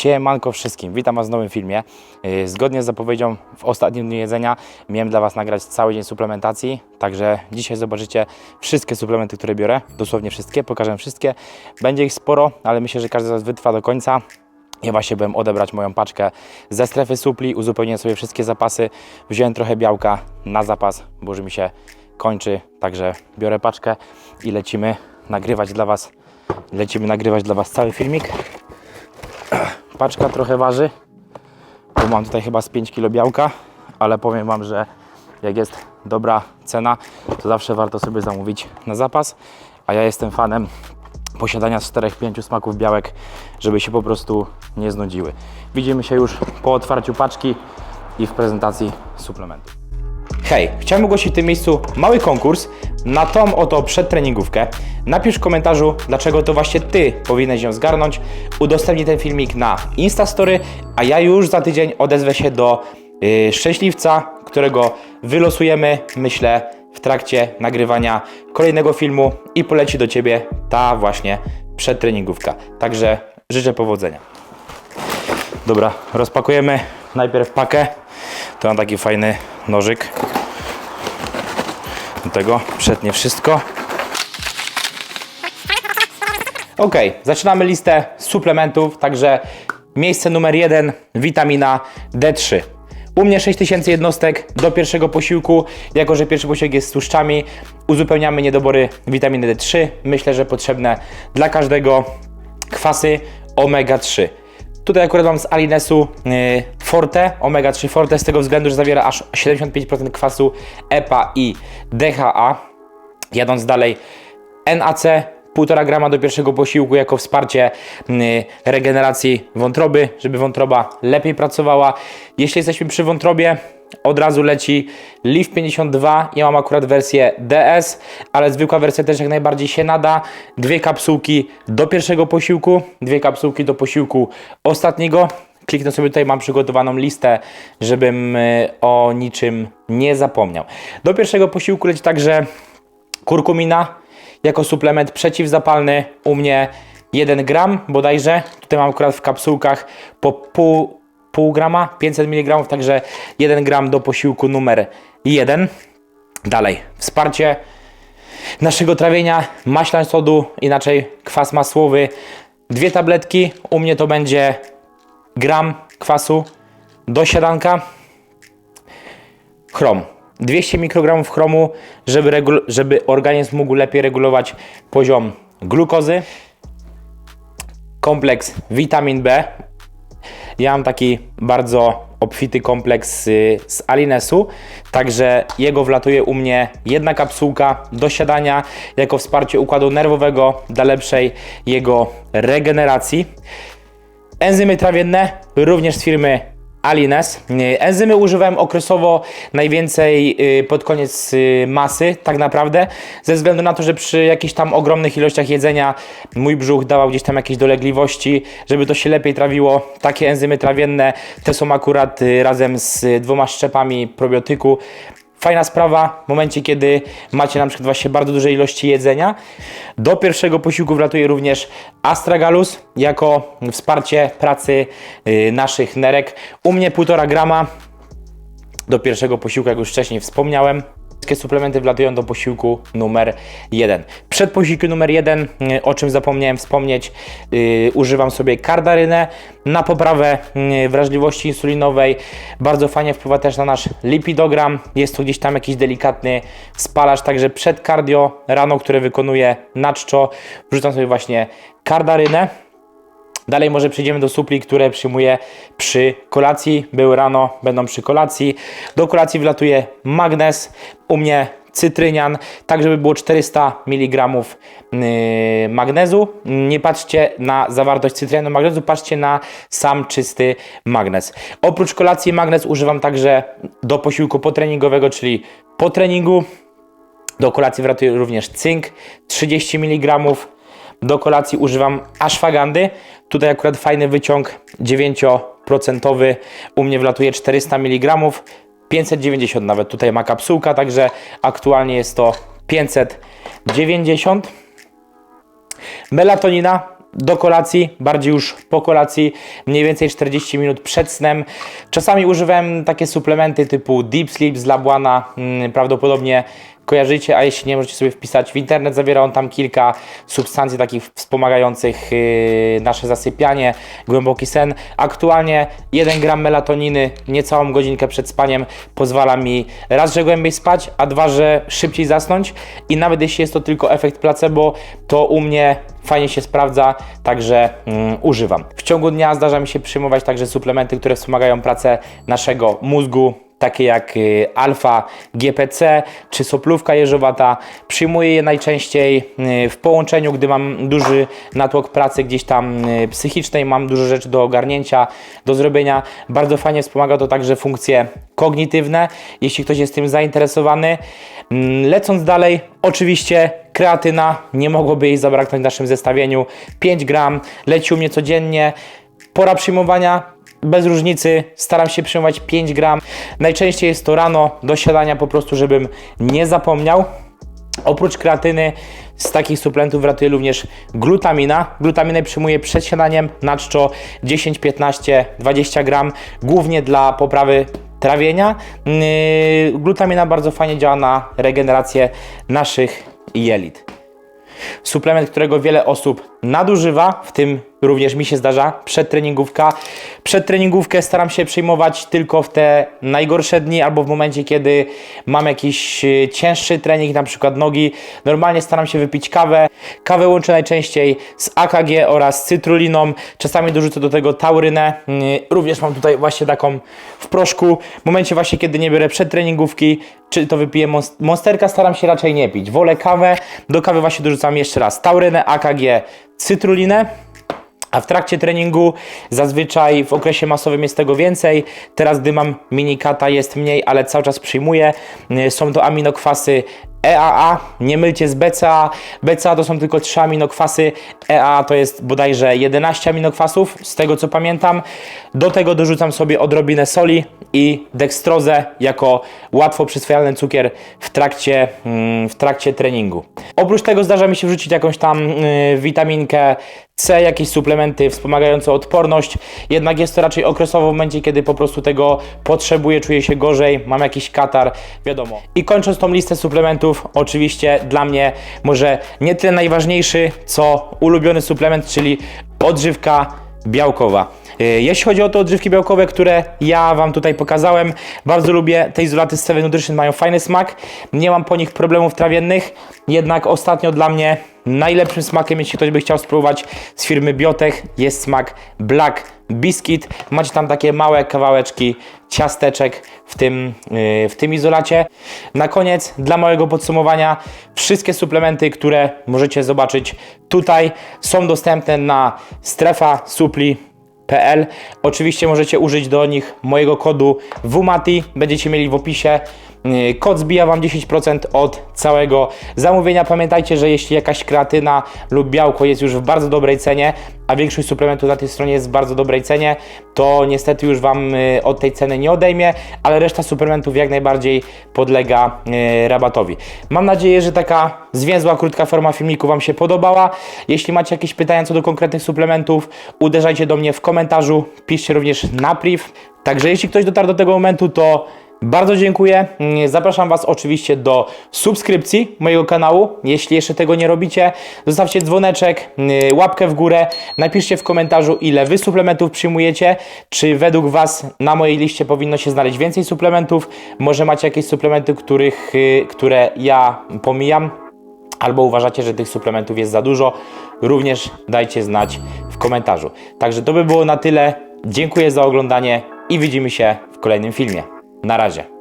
Siemanko wszystkim, witam Was w nowym filmie. Yy, Zgodnie z zapowiedzią w ostatnim dniu jedzenia miałem dla Was nagrać cały dzień suplementacji, także dzisiaj zobaczycie wszystkie suplementy, które biorę, dosłownie wszystkie, pokażę wszystkie. Będzie ich sporo, ale myślę, że każdy z Was wytrwa do końca. Ja właśnie byłem odebrać moją paczkę ze strefy supli, uzupełniłem sobie wszystkie zapasy, wziąłem trochę białka na zapas, bo już mi się kończy, także biorę paczkę i lecimy nagrywać dla Was, lecimy nagrywać dla Was cały filmik. Paczka trochę waży, bo mam tutaj chyba z 5 kg białka, ale powiem Wam, że jak jest dobra cena, to zawsze warto sobie zamówić na zapas, a ja jestem fanem posiadania 4-5 smaków białek, żeby się po prostu nie znudziły. Widzimy się już po otwarciu paczki i w prezentacji suplementu. Hej, chciałem ogłosić w tym miejscu mały konkurs na tą oto przedtreningówkę. Napisz w komentarzu, dlaczego to właśnie Ty powinieneś ją zgarnąć. Udostępnij ten filmik na Instastory, a ja już za tydzień odezwę się do yy, szczęśliwca, którego wylosujemy, myślę, w trakcie nagrywania kolejnego filmu i poleci do Ciebie ta właśnie przedtreningówka. Także życzę powodzenia. Dobra, rozpakujemy najpierw pakę. To mam taki fajny nożyk. Tego przetnie wszystko. Ok, zaczynamy listę suplementów. Także miejsce numer jeden, witamina D3. U mnie 6000 jednostek do pierwszego posiłku. Jako, że pierwszy posiłek jest z tłuszczami, uzupełniamy niedobory witaminy D3. Myślę, że potrzebne dla każdego kwasy omega-3. Tutaj akurat mam z Alinesu yy, Forte, Omega 3 Forte, z tego względu, że zawiera aż 75% kwasu EPA i DHA. Jadąc dalej, NAC 1,5 grama do pierwszego posiłku jako wsparcie yy, regeneracji wątroby, żeby wątroba lepiej pracowała. Jeśli jesteśmy przy wątrobie, od razu leci Leaf 52. Ja mam akurat wersję DS, ale zwykła wersja też jak najbardziej się nada. Dwie kapsułki do pierwszego posiłku, dwie kapsułki do posiłku ostatniego. Kliknę sobie tutaj, mam przygotowaną listę, żebym y, o niczym nie zapomniał. Do pierwszego posiłku leci także kurkumina jako suplement przeciwzapalny. U mnie 1 gram bodajże. Tutaj mam akurat w kapsułkach po pół pół grama, 500 mg, także 1 gram do posiłku numer 1. Dalej, wsparcie naszego trawienia, maślan sodu, inaczej kwas masłowy, dwie tabletki, u mnie to będzie gram kwasu do siadanka, chrom. 200 mikrogramów chromu, żeby, żeby organizm mógł lepiej regulować poziom glukozy. Kompleks witamin B, ja mam taki bardzo obfity kompleks y, z Alinesu, także jego wlatuje u mnie jedna kapsułka do siadania jako wsparcie układu nerwowego dla lepszej jego regeneracji. Enzymy trawienne również z firmy Alines. Y, Enzymy używałem okresowo najwięcej y, pod koniec y, masy, tak naprawdę, ze względu na to, że przy jakichś tam ogromnych ilościach jedzenia mój brzuch dawał gdzieś tam jakieś dolegliwości, żeby to się lepiej trawiło. Takie enzymy trawienne te są akurat razem z dwoma szczepami probiotyku. Fajna sprawa w momencie, kiedy macie na przykład właśnie bardzo duże ilości jedzenia. Do pierwszego posiłku wlatuje również astragalus jako wsparcie pracy y, naszych nerek. U mnie 1,5 grama do pierwszego posiłku, jak już wcześniej wspomniałem. Wszystkie suplementy wlatują do posiłku numer 1. Przed posiłkiem numer 1, y, o czym zapomniałem wspomnieć, yy, używam sobie kardarynę na poprawę yy, wrażliwości insulinowej. Bardzo fajnie wpływa też na nasz lipidogram. Jest to gdzieś tam jakiś delikatny spalacz, także przed cardio rano, które wykonuję na czczo, wrzucam sobie właśnie kardarynę. Dalej może przejdziemy do supli, które przyjmuję przy kolacji. Były rano, będą przy kolacji. Do kolacji wlatuje magnez, u mnie cytrynian, tak żeby było 400 mg yy, magnezu. Nie patrzcie na zawartość cytrynianu magnezu, patrzcie na sam czysty magnez. Oprócz kolacji magnez używam także do posiłku potreningowego, czyli po treningu. Do kolacji wlatuje również cynk, 30 mg. Do kolacji używam ashwagandy. Tutaj akurat fajny wyciąg 9%. U mnie wlatuje 400 mg. 590 nawet tutaj ma kapsułka, także aktualnie jest to 590. Melatonina do kolacji, bardziej już po kolacji, mniej więcej 40 minut przed snem. Czasami używałem takie suplementy typu Deep Sleep z Labuana, mm, prawdopodobnie kojarzycie, a jeśli nie, możecie sobie wpisać w internet. Zawiera on tam kilka substancji takich wspomagających yy, nasze zasypianie, głęboki sen. Aktualnie 1 gram melatoniny, niecałą godzinkę przed spaniem pozwala mi raz, że głębiej spać, a dwa, że szybciej zasnąć i nawet jeśli jest to tylko efekt placebo, to u mnie fajnie się sprawdza, także mm, używam. W ciągu dnia zdarza mi się przyjmować także suplementy, które wspomagają pracę naszego mózgu, takie jak y, alfa, GPC czy soplówka jeżowata. Przyjmuję je najczęściej y, w połączeniu, gdy mam duży natłok pracy gdzieś tam y, psychicznej, mam dużo rzeczy do ogarnięcia, do zrobienia. Bardzo fajnie wspomaga to także funkcje kognitywne, jeśli ktoś jest tym zainteresowany. Mm, Lecąc dalej, oczywiście kreatyna, nie mogłoby jej zabraknąć w naszym zestawieniu. 5 gram, leci u mnie codziennie. Pora przyjmowania bez różnicy, staram się przyjmować 5 gram. Najczęściej jest to rano do siadania po prostu, żebym nie zapomniał. Oprócz kreatyny z takich suplementów ratuje również glutamina. Glutaminę przyjmuję przed śniadaniem na czczo 10, 15, 20 gram, głównie dla poprawy trawienia. Yy, Glutamina bardzo fajnie działa na regenerację naszych jelit. Suplement, którego wiele osób nadużywa, w tym również mi się zdarza, przedtreningówka. Przedtreningówkę staram się przyjmować tylko w te najgorsze dni albo w momencie, kiedy mam jakiś e, cięższy trening, na przykład nogi. Normalnie staram się wypić kawę. Kawę łączę najczęściej z AKG oraz cytruliną. Czasami dorzucę do tego taurynę. Mm, Również mam tutaj właśnie taką w proszku. W momencie właśnie, kiedy nie biorę przedtreningówki, czy to wypiję mons- monsterka, staram się raczej nie pić. Wolę kawę. Do kawy właśnie dorzucam jeszcze raz taurynę, AKG, cytrulinę. A w trakcie treningu zazwyczaj w okresie masowym jest tego więcej. Teraz, gdy mam minikata, jest mniej, ale cały czas przyjmuję. Y, Są to aminokwasy EAA, nie mylcie z BCA. BCA to są tylko 3 aminokwasy, EAA to jest bodajże 11 aminokwasów, z tego co pamiętam. Do tego dorzucam sobie odrobinę soli i dekstrozę jako łatwo przyswajalny cukier w trakcie, mm, w trakcie treningu. Oprócz tego zdarza mi się wrzucić jakąś tam y, witaminkę C, jakieś suplementy wspomagające odporność, jednak jest to raczej okresowo w momencie, kiedy po prostu tego potrzebuję, czuję się gorzej, mam jakiś katar, wiadomo. I kończąc tą listę suplementów, oczywiście dla mnie może nie tyle najważniejszy, co ulubiony suplement, czyli odżywka białkowa. Y, Jeśli chodzi o te odżywki białkowe, które ja Wam tutaj pokazałem, bardzo lubię te izolaty z Seven Nutrition, mają fajny smak, nie mam po nich problemów trawiennych, jednak ostatnio dla mnie najlepszym smakiem, jeśli ktoś by chciał spróbować z firmy Biotech, jest smak Black Biscuit. Macie tam takie małe kawałeczki ciasteczek w tym, yy, w tym izolacie. Na koniec, dla małego podsumowania, wszystkie suplementy, które możecie zobaczyć tutaj, są dostępne na strefa supli PL. Oczywiście możecie użyć do nich mojego kodu WMATI, będziecie mieli w opisie. Yy, Kod zbija Wam 10% od całego zamówienia. Pamiętajcie, że jeśli jakaś kreatyna lub białko jest już w bardzo dobrej cenie, a większość suplementów na tej stronie jest w bardzo dobrej cenie, to niestety już Wam yy, od tej ceny nie odejmie, ale reszta suplementów jak najbardziej podlega yy, rabatowi. Mam nadzieję, że taka zwięzła, krótka forma filmiku Wam się podobała. Jeśli macie jakieś pytania co do konkretnych suplementów, uderzajcie do mnie w komentarzu, piszcie również na priv. Także jeśli ktoś dotarł do tego momentu, to bardzo dziękuję. Zapraszam Was oczywiście do subskrypcji mojego kanału. Jeśli jeszcze tego nie robicie, zostawcie dzwoneczek, yy, łapkę w górę. Napiszcie w komentarzu, ile Wy suplementów przyjmujecie. Czy według Was na mojej liście powinno się znaleźć więcej suplementów? Może macie jakieś suplementy, których, yy, które ja pomijam? Albo uważacie, że tych suplementów jest za dużo? Również dajcie znać w komentarzu. Także to by było na tyle. Dziękuję za oglądanie i widzimy się w kolejnym filmie. Na razie.